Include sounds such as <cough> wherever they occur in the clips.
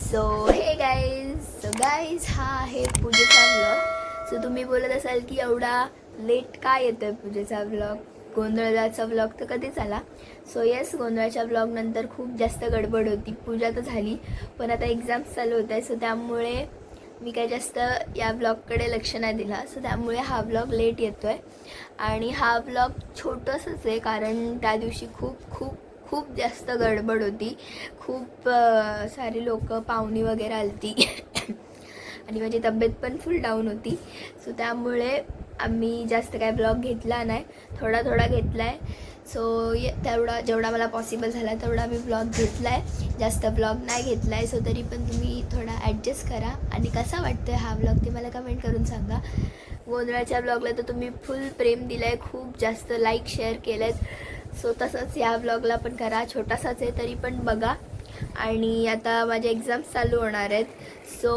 So हे guys so guys हा आहे पूजेचा ब्लॉग सो तुम्ही बोलत असाल की एवढा लेट काय आहे पूजेचा ब्लॉग गोंधळाचा ब्लॉग तर कधीच आला. सो येस गोंधळाच्या ब्लॉगनंतर खूप जास्त गडबड होती. पूजा तर झाली पण आता एक्झाम्स चालू होत आहे सो त्यामुळे मी काय जास्त या ब्लॉगकडे लक्ष नाही दिला. सो त्यामुळे हा ब्लॉग लेट येतो आहे आणि हा ब्लॉग छोटंसंच आहे कारण त्या दिवशी खूप खूप खूप जास्त गडबड होती. खूप सारी लोक पाहुणी वगैरे आलती. <coughs> आणि माझी तब्येत पण फुल डाऊन होती. सो त्यामुळे आम्ही जास्त काय ब्लॉग घेतला नाही. थोडा थोडा घेतला आहे सो तेवढा जेवढा मला पॉसिबल झाला तेवढा मी ब्लॉग घेतला आहे जास्त ब्लॉग नाही घेतला आहे सो तरी पण तुम्ही थोडा ॲडजस्ट करा. आणि कसा वाटतो हा ब्लॉग ते मला कमेंट करून सांगा. गोंधळाच्या ब्लॉगला तर तुम्ही फुल प्रेम दिलं आहे खूप जास्त लाईक शेअर केलं आहेत सो तसंच या ब्लॉगला पण करा. छोटासाच आहे तरी पण बघा. आणि आता माझे एक्झाम्स चालू होणार आहेत. सो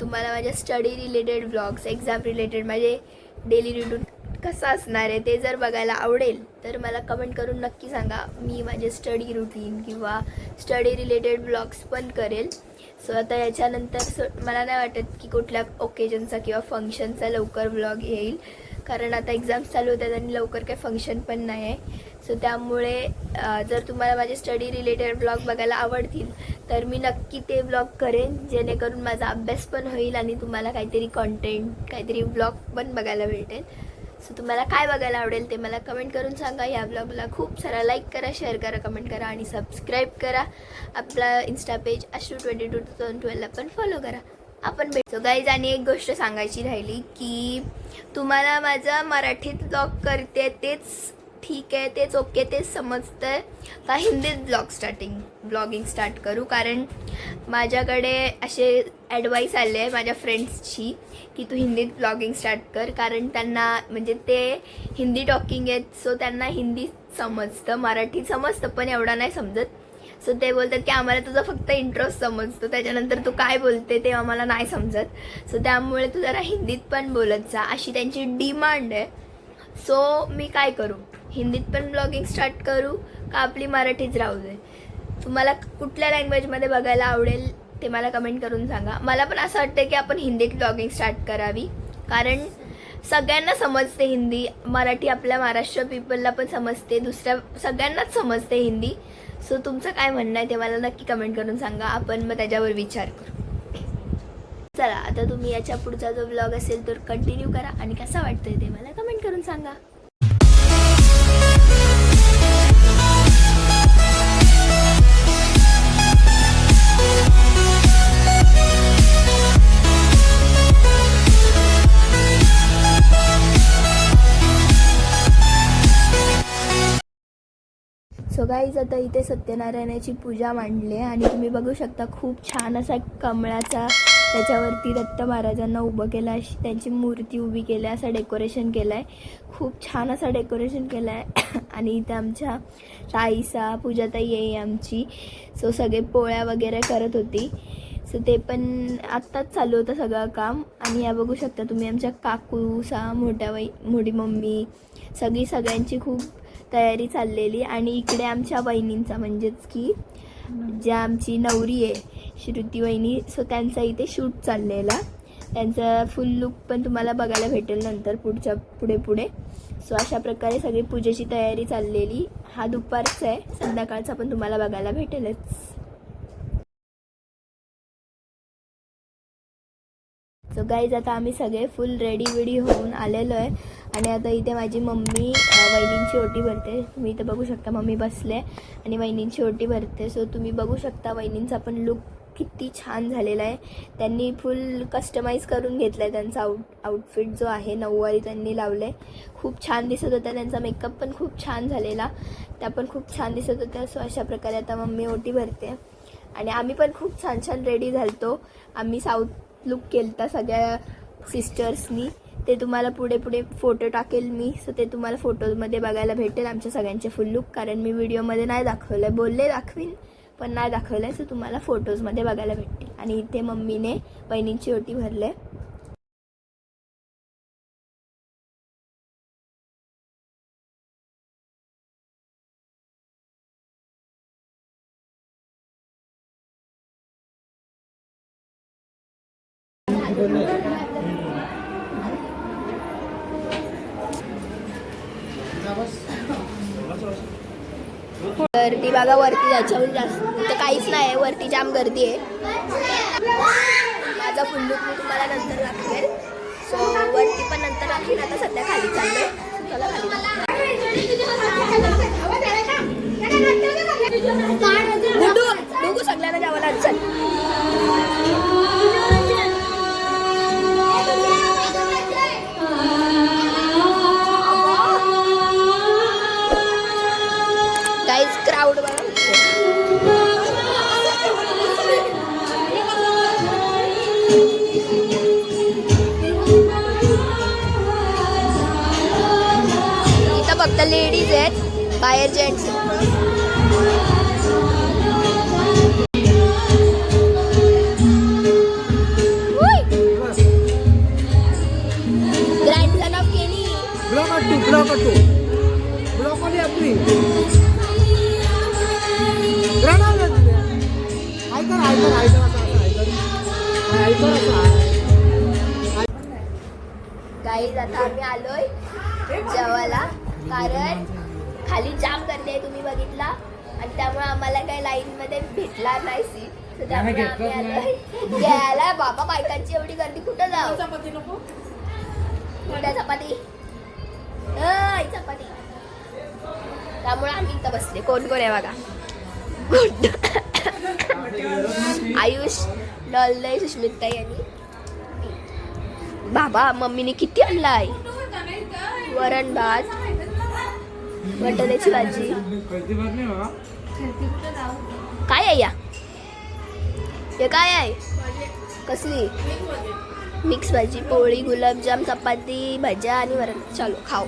तुम्हाला माझ्या study related blogs exam related माझे डेली रुटीन कसं असणार आहे ते जर बघायला आवडेल तर मला कमेंट करून नक्की सांगा. मी माझे स्टडी रुटीन किंवा स्टडी रिलेटेड ब्लॉग्स पण करेल. सो आता याच्यानंतर मला नाही वाटत की कुठल्या ओकेजनचा किंवा फंक्शनचा लवकर ब्लॉग येईल. कारण आता एक्झाम्स चालू होतात आणि लवकर काही फंक्शन पण नाही आहे सो त्यामुळे जर तुम्हाला माझे स्टडी रिलेटेड ब्लॉग बघायला आवडतील तर मी नक्की ते ब्लॉग करेन जेणेकरून माझा अभ्यास पण होईल आणि तुम्हाला काहीतरी कॉन्टेंट काहीतरी ब्लॉग पण बघायला भेटेल. सो तुम्हाला काय बघायला आवडेल ते मला कमेंट करून सांगा. या ब्लॉगला खूप सारा लाईक करा शेअर करा कमेंट करा आणि सबस्क्राईब करा. आपला Insta page Ashru twenty two two thousand ट्वेल्वला पण फॉलो करा. आपण भेटतो. गाईज आणि एक गोष्ट सांगायची राहिली की तुम्हाला माझा मराठीत ब्लॉग करते तेच ठीक आहे तेच ओके तेच समजतं आहे का हिंदीत ब्लॉग स्टार्टिंग ब्लॉगिंग स्टार्ट करू? कारण माझ्याकडे असे ॲडवाईस आले आहे माझ्या फ्रेंड्सची की तू हिंदीत ब्लॉगिंग स्टार्ट कर. कारण त्यांना म्हणजे ते हिंदी टॉकिंग आहेत सो त्यांना हिंदी समजतं मराठी समजतं पण एवढा नाही समजत. सो ते बोलतात की आम्हाला तुझा फक्त इंटरेस्ट समजतो. त्याच्यानंतर तू काय बोलते ते आम्हाला नाही समजत. सो त्यामुळे तू जरा हिंदीत पण बोलत जा. अशी त्यांची डिमांड आहे. सो मी काय करू? हिंदीत पण ब्लॉगिंग स्टार्ट करू का आपली मराठीच राहू दे? तुम्हाला कुठल्या लँग्वेजमध्ये बघायला आवडेल ते मला कमेंट करून सांगा. मला पण असं वाटतं की आपण हिंदीत ब्लॉगिंग स्टार्ट करावी. कारण सगळ्यांना समजते हिंदी. मराठी आपल्या महाराष्ट्र पीपलला पण समजते. दुसऱ्या सगळ्यांनाच समजते हिंदी. सो तुमचं काय म्हणणं आहे ते मला नक्की कमेंट करून सांगा. आपण मग त्याच्यावर विचार करू. चला आता तुम्ही याच्या पुढचा जो ब्लॉग असेल तर कंटिन्यू करा. आणि कसा वाटतोय ते मला कमेंट करून सांगा. गाईज आता इथे सत्यनारायणाची पूजा मांडली आहे आणि तुम्ही बघू शकता खूप छान असा कमळाचा त्याच्यावरती दत्त महाराजांना उभं केलं अशी त्यांची मूर्ती उभी केली आहे असं डेकोरेशन केलं आहे खूप छान असं डेकोरेशन केलं आहे <coughs> आणि इथे आमच्या ताईसा पूजाताई आहे आमची. सो सगळे पोळ्या वगैरे करत होती. सो ते पण आत्ताच चालू होतं सगळं काम. आणि या बघू शकता तुम्ही आमच्या काकूसा मोठ्या वै मोठी मम्मी सगळी सगळ्यांची खूप तयारी चाललेली आणि इकडे आमच्या वहिनींचा म्हणजेच की ज्या आमची नवरी आहे श्रुती वहिनी सो त्यांचा इथे शूट चाललेला. त्यांचा फुल लुक पण तुम्हाला बघायला भेटेल नंतर पुढच्या पुढे पुढे. सो अशा प्रकारे सगळी पूजेची तयारी चाललेली. हा दुपारचा आहे. संध्याकाळचा पण तुम्हाला बघायला भेटेलच. सो गाईज आता आम्ही सगळे फुल रेडी वेडी होऊन आलेलो आहे. आणि आता इथे माझी मम्मी वहिनींची ओटी भरते. तुम्ही इथे बघू शकता मम्मी बसले आणि वहिनींची ओटी भरते. सो तुम्ही बघू शकता वहिनींचा पण लुक किती छान झालेला आहे. त्यांनी फुल कस्टमाइज करून घेतला आहे त्यांचा आउट आउटफिट जो आहे नऊवारी त्यांनी लावले खूप छान दिसत होता त्यांचा मेकअप पण खूप छान झालेला. त्या पण खूप छान दिसत होत्या. सो अशा प्रकारे आता मम्मी ओटी भरते. आणि आम्ही पण खूप छान छान रेडी झालतो. आम्ही साऊथ लुक केलता सगळ्या सिस्टर्सनी ते तुम्हाला पुढे पुढे फोटो टाकेल मी. सो ते तुम्हाला फोटोमध्ये बघायला भेटेल आमच्या सगळ्यांचे फुल लुक कारण मी व्हिडिओमध्ये नाही दाखवलं आहे बोलले दाखवीन पण नाही दाखवलं आहे सो तुम्हाला फोटोजमध्ये बघायला भेटतील. आणि इथे मम्मीने बहिणींची ओटी भरले गर्दी ती वरती जायच्याहून जास्त. तर काहीच नाही आहे वरती जाम गर्दी आहे. माझा फुल्लूक मी तुम्हाला नंतर दाखवेल सो वरती पण नंतर दाखवेल आता सध्या खाली चालले बाहेर जेंट्स ग्रँडसन ऑफ केनी ब्लॉक अट्टू ब्लॉक अट्टू ब्लॉक वाली आपली ऐकर असं असं ऐकर ऐकर असं गाईज आता आम्ही आलोय जेवायला. कारण खाली जाम गर्दी आहे तुम्ही बघितला. आणि त्यामुळे आम्हाला काही लाईन मध्ये भेटला नाही सीट तर त्यामुळे आम्ही घ्यायला. बाबा बायकांची एवढी गर्दी कुठं जाऊ? कुठं चपाती अय, चपाती. त्यामुळे आम्ही इथं बसले. कोण कोण आहे बघा? आयुष डॉललय सुष्मिता यांनी बाबा मम्मीने किती आणलाय? वरण भात. बटाट्याची भाजी. काय आहे या? हे काय आहे? कसली? मिक्स भाजी पोळी गुलाबजाम चपाती भज्या आणि वरण. चालू खाऊ.